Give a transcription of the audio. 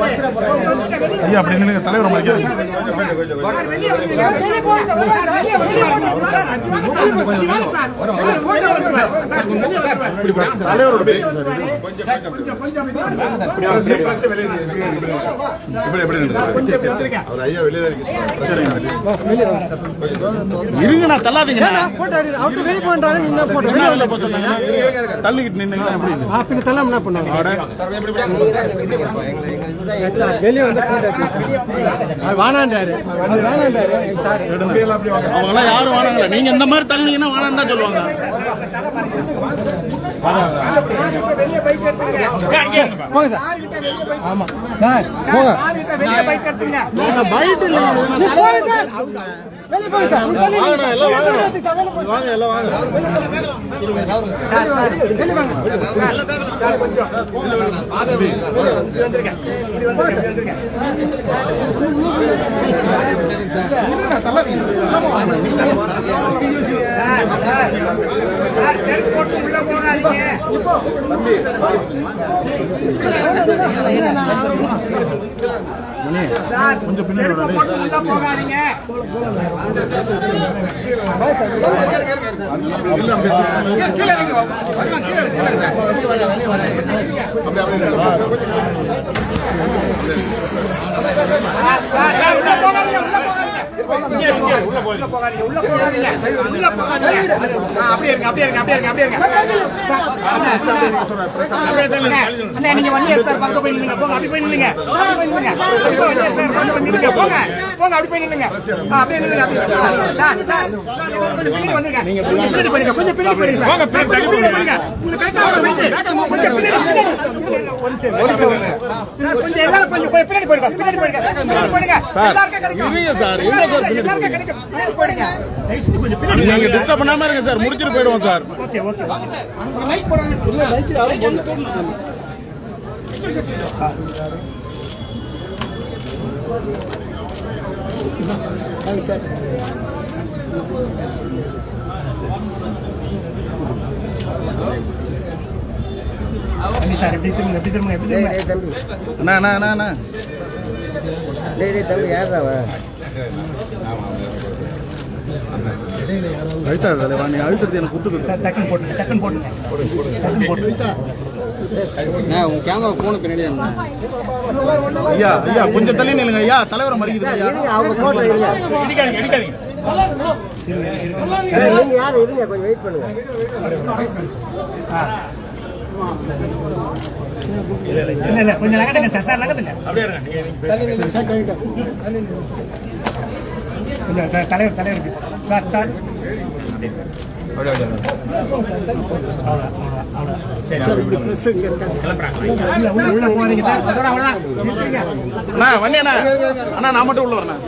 ஐயா அப்படி நின்று தலைவர் மதிக்காது தலைவரோட பேச்சு சார் இப்படி எப்படி? அவர் ஐயா வெளியே தான் இருக்கு. இருங்க நான் தள்ளாதீங்க அவர்கிட்ட வெளியே போன்றாரு நீங்க போட்டோ தள்ளிக்கிட்டு நின்னுங்க எப்படி ஆ பின்ன தள்ளாம என்ன பண்ணுவாங்க? வெளியே வந்து அவர் வானான்றாரு அவர் வானான்றாரு சார் அவங்க எல்லாம் யாரும் வானாங்கல்ல நீங்க இந்த மாதிரி தள்ளினீங்கன்னா வானான்னு தான் சொல்லுவாங்க. போங்க சார் ஆமா சார் போங்க பைட் இல்ல போங்க சார் வெளியே போங்க சார் வாங்க. எல்லாம் வாங்க. வெளியே வாங்க. கொஞ்சம் பின்னாடி வாடா. அண்ணா, நீங்க one year sir, பக்கத்துல போய் நில்லுங்க. போங்க, அப்படி போய் நில்லுங்க. அப்படி போய் நில்லுங்க. அப்படி போய் one year sir, பக்கத்துல போய் நில்லுங்க. போங்க. போங்க, அப்படி போய் நில்லுங்க. அப்படியே நில்லுங்க, அப்படியே. சார், சார், கொஞ்சம் பின்னாடி வந்துருங்க. கொஞ்சம் பின்னாடி போயிருங்க, கொஞ்சம் பின்னாடி போயிருங்க சார். சார், கொஞ்சம் பின்னாடி weight. கொஞ்சம் பின்னாடி. சார், கொஞ்சம் போய் பின்னாடி போயிருங்க. பின்னாடி போயிருங்க. பின்னாடி போயிருங்க. எல்லாருக்கும் கிடைக்கும். நீங்க டிஸ்டர்ப் பண்ணாம இருங்க சார் முடிச்சிட்டு போயிடுவோம் சார். ஓகே தம்பி சார் எப்படி திரும்ப எப்படி திரும்ப எப்படி திரும்ப அண்ணா அண்ணா அண்ணா அண்ணா அழுத்தாது தலைவா நீ அழுத்தது எனக்கு குத்துது சார் டக்குன்னு போட்டுங்க டக்குன்னு போட்டுங்க டக்குன்னு போட்டுங்க உங்க கேமரா போன பின்னாடி ஐயா ஐயா கொஞ்சம் தள்ளி நில்லுங்க. ஐயா தலைவரை மறிக்குது ஐயா அவங்க போட்டோ இருங்க. இடிக்காதீங்க இடிக்காதீங்க. நீங்க யாரும் இருங்க கொஞ்சம் வெயிட் பண்ணுங்க. இல்ல இல்ல கொஞ்சம் நகட்டுங்க சார் சார் நகட்டுங்க தலைவர் தலைவர் சார் சார் உள்ள அண்ணா. அண்ணா நான் மட்டும் உள்ள வரேன்.